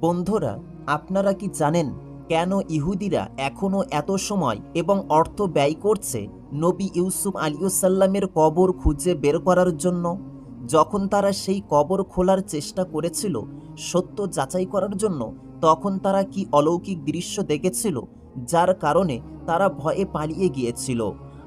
বন্ধুরা, আপনারা কি জানেন কেন ইহুদিরা এখনও এত সময় এবং অর্থ ব্যয় করছে নবী ইউসুফ আলিউসাল্লামের কবর খুঁজে বের করার জন্য? যখন তারা সেই কবর খোলার চেষ্টা করেছিল সত্য যাচাই করার জন্য, তখন তারা কি অলৌকিক দৃশ্য দেখেছিল যার কারণে তারা ভয়ে পালিয়ে গিয়েছিল?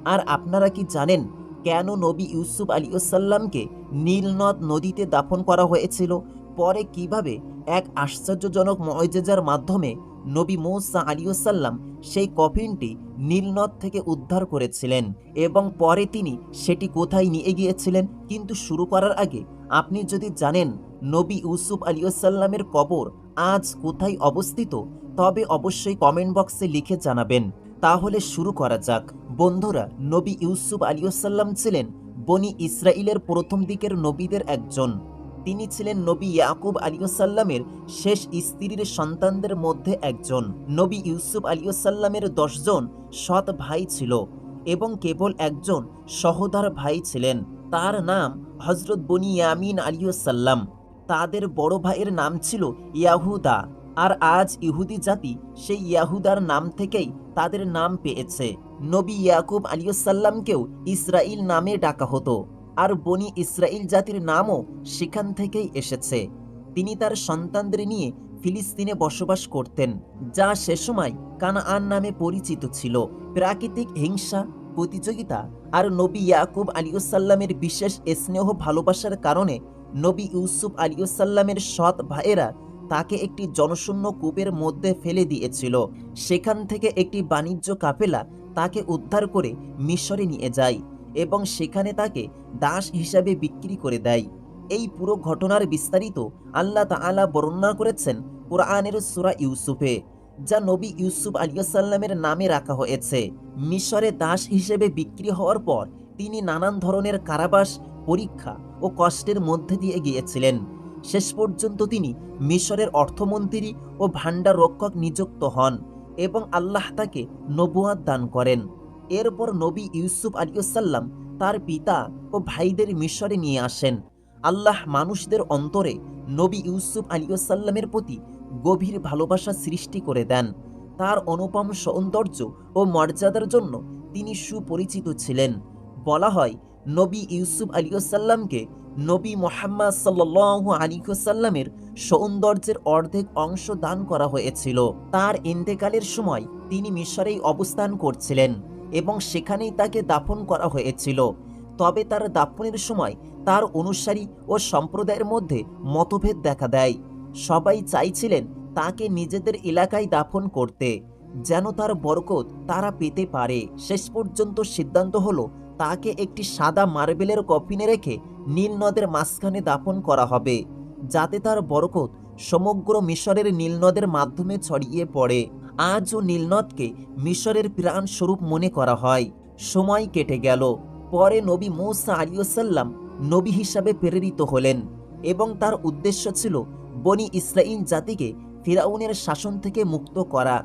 আর আপনারা কি জানেন কেন নবী ইউসুফ আলিউসাল্লামকে নীলনদ নদীতে দাফন করা হয়েছিল? পরে কীভাবে এক আশ্চর্যজনক ময়জেজার মাধ্যমে নবী মৌসা আলিউসাল্লাম সেই কফিনটি নীলনদ থেকে উদ্ধার করেছিলেন এবং পরে তিনি সেটি কোথায় নিয়ে গিয়েছিলেন কিন্তু শুরু করার আগে আপনি যদি জানেন নবী ইউসুফ আলিউসাল্লামের কবর আজ কোথায় অবস্থিত, তবে অবশ্যই কমেন্ট বক্সে লিখে জানাবেন। তাহলে শুরু করা যাক। বন্ধুরা, নবী ইউসুফ আলিউসাল্লাম ছিলেন বনি ইসরায়েলের প্রথম দিকের নবীদের একজন। তিনি ছিলেন নবী ইয়াকুব আলিউসাল্লামের শেষ স্ত্রীর সন্তানদের মধ্যে একজন। নবী ইউসুফ আলিউসাল্লামের দশজন সৎ ভাই ছিল এবং কেবল একজন সহোদর ভাই ছিলেন। তার নাম হজরত বনি ইয়ামিন আলিউসাল্লাম তাদের বড় ভাইয়ের নাম ছিল ইয়াহুদা। আর আজ ইহুদি জাতি সেই ইয়াহুদার নাম থেকেই তাদের নাম পেয়েছে। নবী ইয়াকুব আলিউসাল্লামকেও ইসরাইল নামে ডাকা হতো। আর বনি ইসরাইল জাতির নামও সেখান থেকেই এসেছে। তিনি তার সন্তানদের নিয়ে ফিলিস্তিনে বসবাস করতেন, যা সে সময় কানাআন নামে পরিচিত ছিল। প্রাকৃতিক হিংসা, প্রতিযোগিতা আর নবী ইয়াকুব আলিউসাল্লামের বিশেষ স্নেহ ভালোবাসার কারণে নবী ইউসুফ আলিউসাল্লামের সৎ ভাইয়েরা তাকে একটি জনশূন্য কূপের মধ্যে ফেলে দিয়েছিল। সেখান থেকে একটি বাণিজ্য কাফেলা তাকে উদ্ধার করে মিশরে নিয়ে যায়। এবং সেখানে তাকে দাস হিসাবে বিক্রি করে দেয়। এই পুরো ঘটনার বিস্তারিত আল্লাহ তাআলা বর্ণনা করেছেন কোরআনের সুরা ইউসুফে, যা নবী ইউসুফ আলিয়াসাল্লামের নামে রাখা হয়েছে। মিশরে দাস হিসেবে বিক্রি হওয়ার পর তিনি নানান ধরনের কারাবাস, পরীক্ষা ও কষ্টের মধ্যে দিয়ে গিয়েছিলেন। শেষ পর্যন্ত তিনি মিশরের অর্থমন্ত্রী ও ভাণ্ডার রক্ষক নিযুক্ত হন এবং আল্লাহ তাকে নবুয়াদ দান করেন। এরপর নবী ইউসুফ আলিয়াল্লাম তার পিতা ও ভাইদের মিশরে নিয়ে আসেন। আল্লাহ মানুষদের অন্তরে নবী ইউসুফ আলিয়াল্লামের প্রতি গভীর ভালোবাসা সৃষ্টি করে দেন। তার অনুপম সৌন্দর্য ও মর্যাদার জন্য তিনি সুপরিচিত ছিলেন। বলা হয়, নবী ইউসুফ আলিয়াল্লামকে নবী মোহাম্মদ সাল্লু আলিকসাল্লামের সৌন্দর্যের অর্ধেক অংশ দান করা হয়েছিল। তার ইন্তেকালের সময় তিনি মিশরেই অবস্থান করছিলেন। এবং সেখানেই তাকে দাফন করা হয়েছিল। তবে তার দাফনের সময় তার অনুসারী ও সম্প্রদায়ের মধ্যে মতভেদ দেখা দেয়। সবাই চাইছিলেন তাকে নিজেদের এলাকায় দাফন করতে। যেন তার বরকত তারা পেতে পারে। শেষ পর্যন্ত সিদ্ধান্ত হলো, তাকে একটি সাদা মার্বেলের কফিনে রেখে নীল নদের মাঝখানে দাফন করা হবে, যাতে তার বরকত সমগ্র মিশরের নীলনদের মাধ্যমে ছড়িয়ে পড়ে। আজও নীলনদকে মিশরের প্রাণ স্বরূপ মনে করা হয়। সময় কেটে গেল। পরে নবী মৌসা আলিয়াল্লাম নবী হিসাবে প্রেরিত হলেন এবং তার উদ্দেশ্য ছিল বনি ইসরাইল জাতিকে ফিরাউনের শাসন থেকে মুক্ত করা।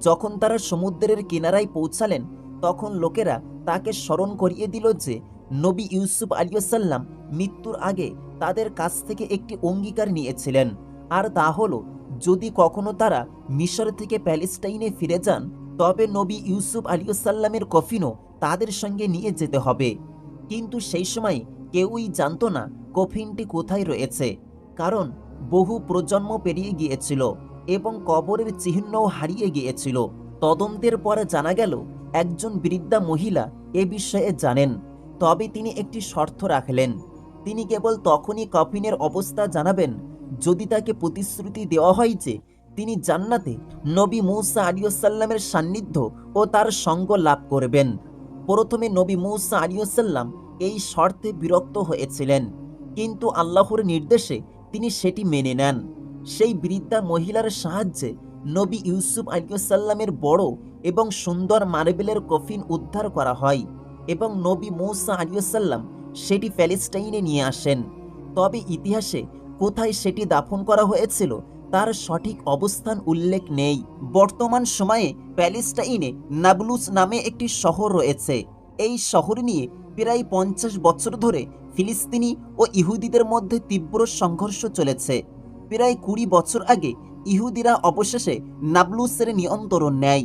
যখন তারা সমুদ্রের কিনারায় পৌঁছালেন, তখন লোকেরা তাকে স্মরণ করিয়ে দিল যে নবী ইউসুফ আলিয়াল্লাম মৃত্যুর আগে তাদের কাছ থেকে একটি অঙ্গীকার নিয়েছিলেন। আর তা হলো যদি কখনো তারা মিশর থেকে প্যালেস্টাইনে ফিরে যান, তবে নবী ইউসুফ আলিয়াল্লামের কফিনও তাদের সঙ্গে নিয়ে যেতে হবে। কিন্তু সেই সময় কেউই জানত না কফিনটি কোথায় রয়েছে, কারণ বহু প্রজন্ম পেরিয়ে গিয়েছিল এবং কবরের চিহ্নও হারিয়ে গিয়েছিল। তদন্তের পরে জানা গেল, একজন বৃদ্ধা মহিলা এ বিষয়ে জানেন। তবে তিনি একটি শর্ত রাখলেন, তিনি কেবল তখনই কফিনের অবস্থা জানাবেন যদি তাকে প্রতিশ্রুতি দেওয়া হয় যে তিনি জান্নাতে নবী মৌসা আলিয়াল্লামের সান্নিধ্য ও তার সঙ্গ লাভ করবেন। প্রথমে নবী মৌসা আলিয়াল্লাম এই শর্তে বিরক্ত হয়েছিলেন, কিন্তু আল্লাহর নির্দেশে তিনি সেটি মেনে নেন। সেই বৃদ্ধা মহিলার সাহায্যে নবী ইউসুফ আলিয়াল্লামের বড় এবং সুন্দর মার্বেলের কফিন উদ্ধার করা হয় এবং নবী মৌসা আলিয়াল্লাম সেটি প্যালেস্টাইনে নিয়ে আসেন। তবে ইতিহাসে কোথায় সেটি দাফন করা হয়েছিল, তার সঠিক অবস্থান উল্লেখ নেই। বর্তমান সময়ে প্যালেস্টাইনে নাবলুস নামে একটি শহর রয়েছে। এই শহর নিয়ে প্রায় পঞ্চাশ বছর ধরে ফিলিস্তিনি ও ইহুদিদের মধ্যে তীব্র সংঘর্ষ চলেছে। প্রায় কুড়ি বছর আগে ইহুদিরা অবশেষে নাবলুসের নিয়ন্ত্রণ নেয়।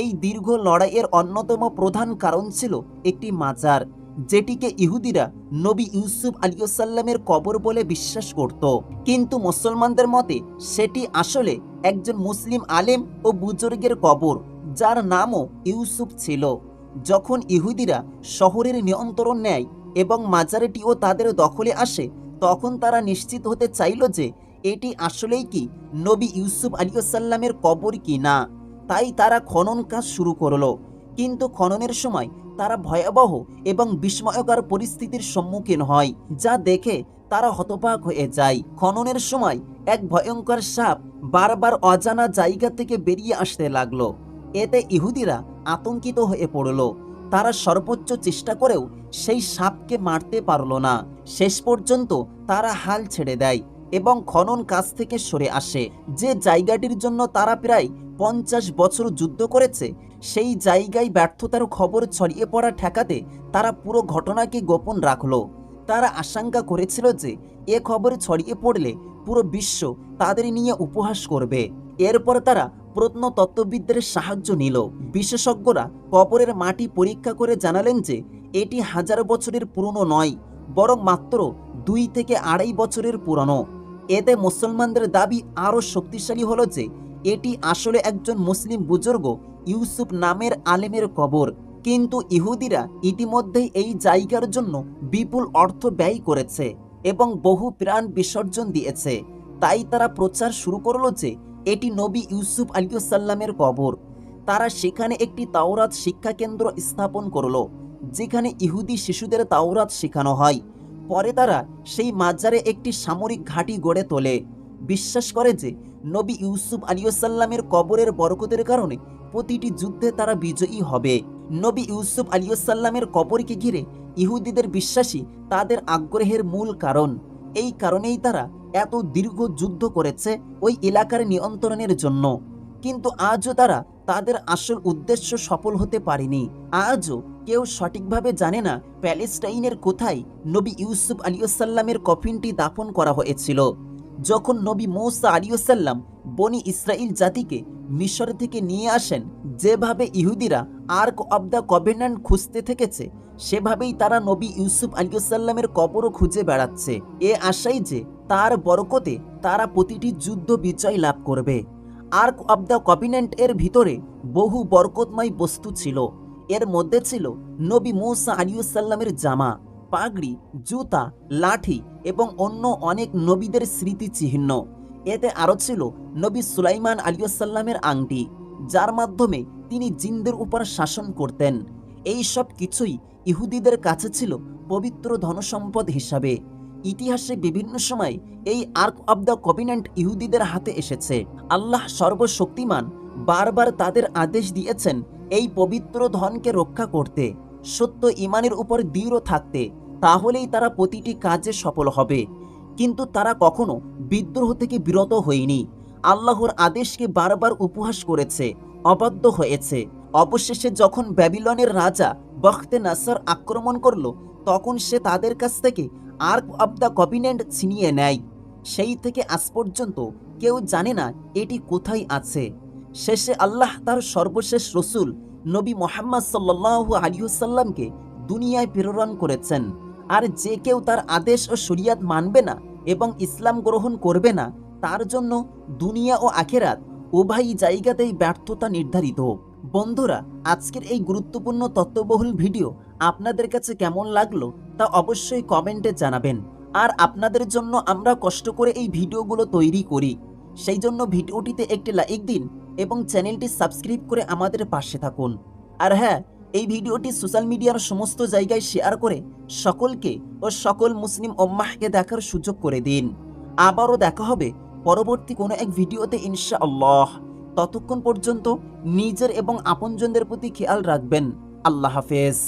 এই দীর্ঘ লড়াইয়ের অন্যতম প্রধান কারণ ছিল একটি মাজার। যেটিকে ইহুদিরা নবী ইউসুফ আলিয়াল্লামের কবর বলে বিশ্বাস করত। কিন্তু মুসলমানদের মতে সেটি আসলে একজন মুসলিম আলেম ও বুজুর্গের কবর, যার নামও ইউসুফ ছিল। যখন ইহুদিরা শহরের নিয়ন্ত্রণ নেয় এবং মাজারটিও তাদের দখলে আসে, তখন তারা নিশ্চিত হতে চাইল যে এটি আসলেই কি নবী ইউসুফ আলিয়াল্লামের কবর কি না তাই তারা খনন কাজ শুরু করল। কিন্তু খননের সময় তারা ভয়াবহ এবং বিস্ময়কর পরিস্থিতির সম্মুখীন হয়, যা দেখে তারা হতবাক হয়ে যায়। খননের সময় এক ভয়ঙ্কর সাপ বারবার অজানা জায়গা থেকে বেরিয়ে আসতে লাগল। এতে ইহুদিরা আতঙ্কিত হয়ে পড়ল। তারা সর্বোচ্চ চেষ্টা করেও সেই সাপকে মারতে পারল না। শেষ পর্যন্ত তারা হাল ছেড়ে দেয় এবং খনন কাজ থেকে সরে আসে। যে জায়গাটির জন্য তারা প্রায় পঞ্চাশ বছর যুদ্ধ করেছে, সেই জায়গায় ব্যর্থতার খবর ছড়িয়ে পড়া ঠেকাতে তারা পুরো ঘটনাকে গোপন রাখল। তারা আশঙ্কা করেছিল যে, এ খবর ছড়িয়ে পড়লে পুরো বিশ্ব তাদের নিয়ে উপহাস করবে। এরপর তারা প্রত্নতত্ত্ববিদদের সাহায্য নিল। বিশেষজ্ঞরা কবরের মাটি পরীক্ষা করে জানালেন যে, এটি হাজার বছরের পুরনো নয়, বরং মাত্র দুই থেকে আড়াই বছরের পুরনো। এতে মুসলমানদের দাবি আরও শক্তিশালী হলো যে এটি আসলে একজন মুসলিম বুজুর্গ ইউসুফ নামের আলেমের কবর। কিন্তু ইহুদিরা ইতিমধ্যেই এই জায়গার জন্য বিপুল অর্থ ব্যয় করেছে এবং বহু প্রাণ বিসর্জন দিয়েছে। তাই তারা প্রচার শুরু করল যে এটি নবী ইউসুফ আলিউসাল্লামের কবর। তারা সেখানে একটি তাওরাত শিক্ষা কেন্দ্র স্থাপন করল, যেখানে ইহুদি শিশুদের তাওরাত শেখানো হয়। পরে তারা সেই মাজারে একটি সামরিক ঘাঁটি গড়ে তোলে। বিশ্বাস করে যে নবী ইউসুফ আলিউসাল্লামের কবরের বরকতের কারণে প্রতিটি যুদ্ধে তারা বিজয়ী হবে। নবী ইউসুফ আলিউসাল্লামের কবরকে ঘিরে ইহুদিদের বিশ্বাসী তাদের আগ্রহের মূল কারণ। এই কারণেই তারা এত দীর্ঘ যুদ্ধ করেছে ওই এলাকার নিয়ন্ত্রণের জন্য। কিন্তু আজও তারা তাদের আসল উদ্দেশ্য সফল হতে পারেনি। আজও কেউ সঠিকভাবে জানে না প্যালেস্টাইনের কোথায় নবী ইউসুফ আলিউসাল্লামের কফিনটি দাফন করা হয়েছিল। যখন নবী মৌসা আলিউসাল্লাম বনি ইসরাইল জাতিকে মিশর থেকে নিয়ে আসেন, যেভাবে ইহুদিরা আর্ক অব দ্য কভেন্যান্ট খুঁজতে থেকেছে, সেভাবেই তারা নবী ইউসুফ আলিউসাল্লামের কবরও খুঁজে বেড়াচ্ছে। এ আশাই যে তার বরকতে তারা প্রতিটি যুদ্ধ বিজয় লাভ করবে। আর্ক অব দ্য কভিনেন্ট এর ভিতরে বহু বরকতময় বস্তু ছিল। এর মধ্যে ছিল নবী মৌসা আলিউসাল্লামের জামা। পাগড়ি, জুতা, লাঠি এবং অন্য অনেক নবীদের স্মৃতিচিহ্ন। এতে আরও ছিল নবী সুলাইমান আলিয়াল্লামের আংটি, যার মাধ্যমে তিনি জিনদের উপর শাসন করতেন। এই সব কিছুই ইহুদিদের কাছে ছিল পবিত্র ধনসম্পদ হিসাবে। ইতিহাসে বিভিন্ন সময় এই আর্ক অব দ্য কভিনেন্ট ইহুদিদের হাতে এসেছে। আল্লাহ সর্বশক্তিমান বারবার তাদের আদেশ দিয়েছেন এই পবিত্র ধনকে রক্ষা করতে। সত্য ইমানের উপর দৃঢ় থাকতে, তাহলেই তারা প্রতিটি কাজে সফল হবে। কিন্তু তারা কখনো বিদ্রোহ থেকে বিরত হয়নি। আল্লাহর আদেশকে বারবার উপহাস করেছে, অবাধ্য হয়েছে। অবশেষে যখন ব্যাবিলনের রাজা বখতে নাসার আক্রমণ করল, তখন সে তাদের কাছ থেকে আর্ক অব দ্য কভিনেন্ট ছিনিয়ে নেয়। সেই থেকে আজ পর্যন্ত কেউ জানে না এটি কোথায় আছে। শেষে আল্লাহ তার সর্বশেষ রসুল নবী মোহাম্মদ সাল্লাহ আলিউসাল্লামকে দুনিয়ায় প্রেরণ করেছেন। আর যে কেউ তার আদেশ ও শরিয়াত মানবে না এবং ইসলাম গ্রহণ করবে না, তার জন্য দুনিয়া ও আখেরাত উভয় জায়গাতেই ব্যর্থতা নির্ধারিত। বন্ধুরা, আজকের এই গুরুত্বপূর্ণ তত্ত্ববহুল ভিডিও আপনাদের কাছে কেমন লাগল তা অবশ্যই কমেন্টে জানাবেন। আর আপনাদের জন্য আমরা কষ্ট করে এই ভিডিওগুলো তৈরি করি। সেই জন্য ভিডিওটিতে একটি লাইক দিন এবং চ্যানেলটি সাবস্ক্রাইব করে আমাদের পাশে থাকুন। আর হ্যাঁ এই ভিডিওটি সোশ্যাল মিডিয়ার সমস্ত জায়গায় শেয়ার করে সকলকে ও সকল মুসলিম ওম্মাহকে দেখার সুযোগ করে দিন। আবারও দেখা হবে পরবর্তী কোনো এক ভিডিওতে ইনশা আল্লাহ ততক্ষণ পর্যন্ত নিজের এবং আপনজনদের প্রতি খেয়াল রাখবেন। আল্লাহ হাফেজ।